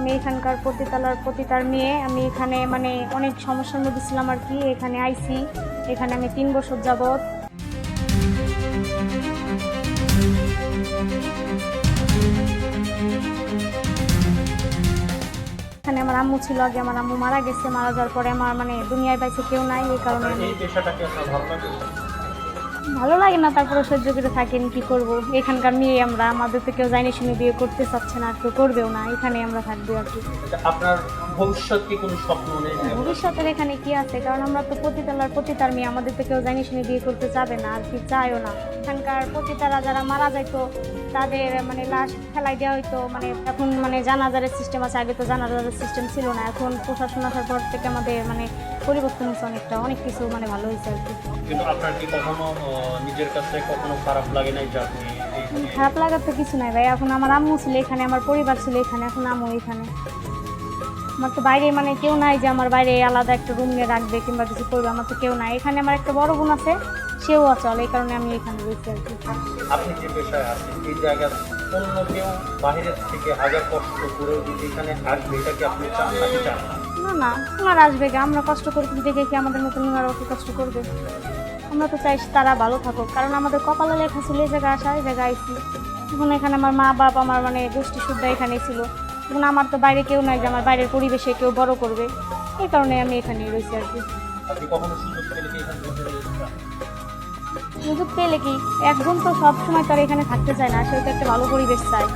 আমি এখানকার পতিতালার পতিতার মেয়ে। আমি এখানে মানে অনেক সমস্যার মধ্যে ছিলাম আর কি। এখানে আইছি এখানে আমি তিন বছর যাবৎ। এখানে আমার আম্মু ছিল আগে। আমার আম্মু মারা গেছে। মারা যাওয়ার পরে আমার মানে দুনিয়ায় পাইছে কেউ নাই। এই কারণে আমি ভালো লাগে না তারপরে সহ্য করে থাকেন কি করব? এখানকার মেয়ে আমরা আমাদের তো কেউ জানি শুনে বিয়ে করতে চাচ্ছে না আর কেউ করবেও না এখানে আমরা থাকব আর কি। আচ্ছা, আপনার ভবিষ্যৎ কি কোনো স্বপ্ন নেই ভবিষ্যতের এখানে কি আছে? কারণ আমরা তো পতিতালার পতিতার মেয়ে আমাদের তো কেউ জানি শুনে বিয়ে করতে যাবে না আর কি চায়ও না। এখানকার পতিতারা যারা মারা যাইতো তাদের মানে লাশ ফেলাই দেওয়া হইতো মানে এখন মানে জানাজারের সিস্টেম আছে আগে তো জানাজারের সিস্টেম ছিল না এখন প্রশাসন আসার পর থেকে আমাদের মানে পরিবর্তন হচ্ছে অনেকটা অনেক কিছু মানে ভালো হয়েছে আর কি। কিন্তু আপনার কি কখনো নিজের কাছে কখনো খারাপ লাগে নাই যে আপনি খারাপ লাগার তো কিছু নাই ভাই। এখন আমার আম্মু ছিল এখানে আমার পরিবার ছিল এখানে এখন আম্মু এখানে। আমার তো বাইরে মানে কেউ নাই যে আমার বাইরে আলাদা একটা রুম নিয়ে রাখবে কিংবা কিছু করবে আমার তো কেউ নাই। এখানে আমার একটা বড় বোন আছে সেও অচল এই কারণে আমি এখানে রয়েছি আর কি। আপনি যে পেশায় আছেন এই জায়গা অন্য কেউ বাহিরের থেকে হাজার কষ্ট করেও যদি এখানে আসবে এটা কি আপনি চান নাকি চান না? না ওনার আসবে গে আমরা কষ্ট করতে দেখে কি আমাদের মতন ওনারাও কি কষ্ট করবে। আমরা তো চাই তারা ভালো থাকুক কারণ আমাদের কপালে লেখা ছিল এই জায়গায় আসা এই জায়গায় আইসি এখন এখানে আমার মা বাপ আমার মানে গোষ্ঠী শুদ্ধ এখানেই ছিল। এখন আমার তো বাইরে কেউ নাই যে আমার বাইরের পরিবেশে কেউ বড় করবে। এই কারণে আমি এখানেই রয়েছি আর কি। সুযোগ পেলে কি এখান একজন তো সব সময় তার এখানে থাকতে চায় না সে তো একটা ভালো পরিবেশ চায়।